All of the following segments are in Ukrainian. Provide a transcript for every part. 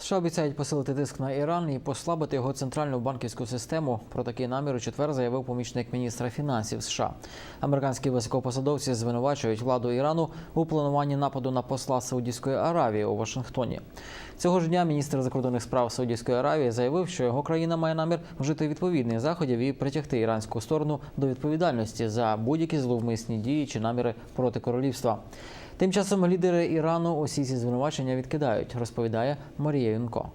США обіцяють посилити тиск на Іран і послабити його центральну банківську систему. Про такий намір у четвер заявив помічник міністра фінансів США. Американські високопосадовці звинувачують владу Ірану у плануванні нападу на посла Саудівської Аравії у Вашингтоні. Цього ж дня міністр закордонних справ Саудівської Аравії заявив, що його країна має намір вжити відповідних заходів і притягти іранську сторону до відповідальності за будь-які зловмисні дії чи наміри проти королівства. Тим часом лідери Ірану усі ці звинувачення відкидають, розповідає Марія Юнко.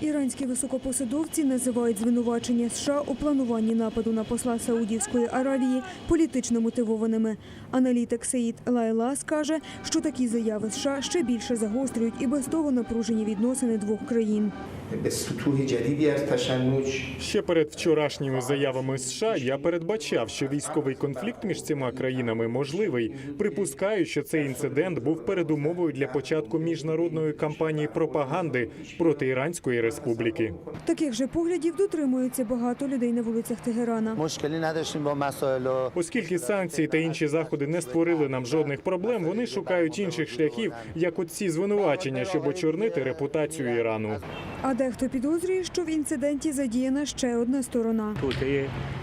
Іранські високопосадовці називають звинувачення США у плануванні нападу на посла Саудівської Аравії політично мотивованими. Аналітик Саїд Лайла скаже, що такі заяви США ще більше загострюють і без того напружені відносини двох країн. Ще перед вчорашніми заявами США я передбачав, що військовий конфлікт між цими країнами можливий. Припускаю, що цей інцидент був передумовою для початку міжнародної кампанії пропаганди проти іранської республіки. Таких же поглядів дотримується багато людей на вулицях Тегерана. Оскільки санкції та інші заходи не створили нам жодних проблем. Вони шукають інших шляхів, як оці звинувачення, щоб очорнити репутацію Ірану. А дехто підозрює, що в інциденті задіяна ще одна сторона.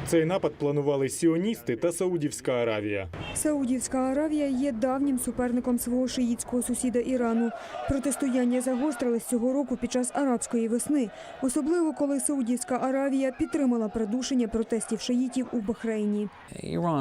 Цей напад планували сіоністи та Саудівська Аравія. Саудівська Аравія є давнім суперником свого шиїтського сусіда Ірану. Протистояння загострилось цього року під час арабської весни, особливо коли Саудівська Аравія підтримала придушення протестів шиїтів у Бахрейні.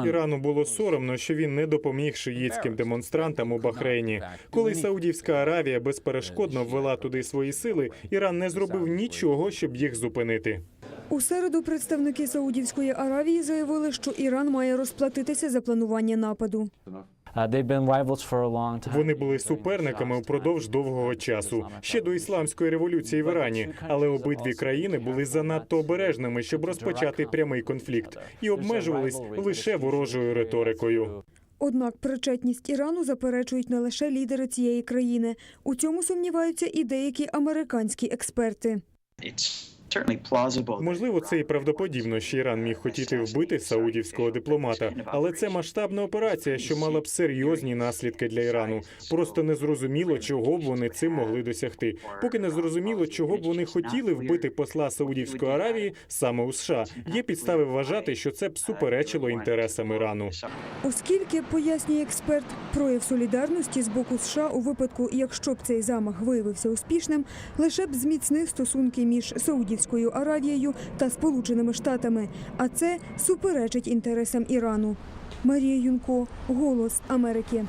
Ірану було соромно, що він не допоміг шиїтським демонстрантам у Бахрейні. Коли Саудівська Аравія безперешкодно ввела туди свої сили, Іран не зробив нічого, щоб їх зупинити. У середу представники Саудівської Аравії заявили, що Іран має розплатитися за планування нападу. Uh. Вони були суперниками впродовж довгого часу, ще до ісламської революції в Ірані. Але обидві країни були занадто обережними, щоб розпочати прямий конфлікт, і обмежувались лише ворожою риторикою. Однак причетність Ірану заперечують не лише лідери цієї країни. У цьому сумніваються і деякі американські експерти. Можливо, це і правдоподібно, що Іран міг хотіти вбити саудівського дипломата, але це масштабна операція, що мала б серйозні наслідки для Ірану. Просто не зрозуміло, чого б вони цим могли досягти. Поки не зрозуміло, чого б вони хотіли вбити посла Саудівської Аравії саме у США. Є підстави вважати, що це б суперечило інтересам Ірану. Оскільки, пояснює експерт, прояв солідарності з боку США у випадку, якщо б цей замах виявився успішним, лише б зміцнив стосунки між Саудівською Аравією та Сполученими Штатами, а це суперечить інтересам Ірану. Марія Юнко, Голос Америки.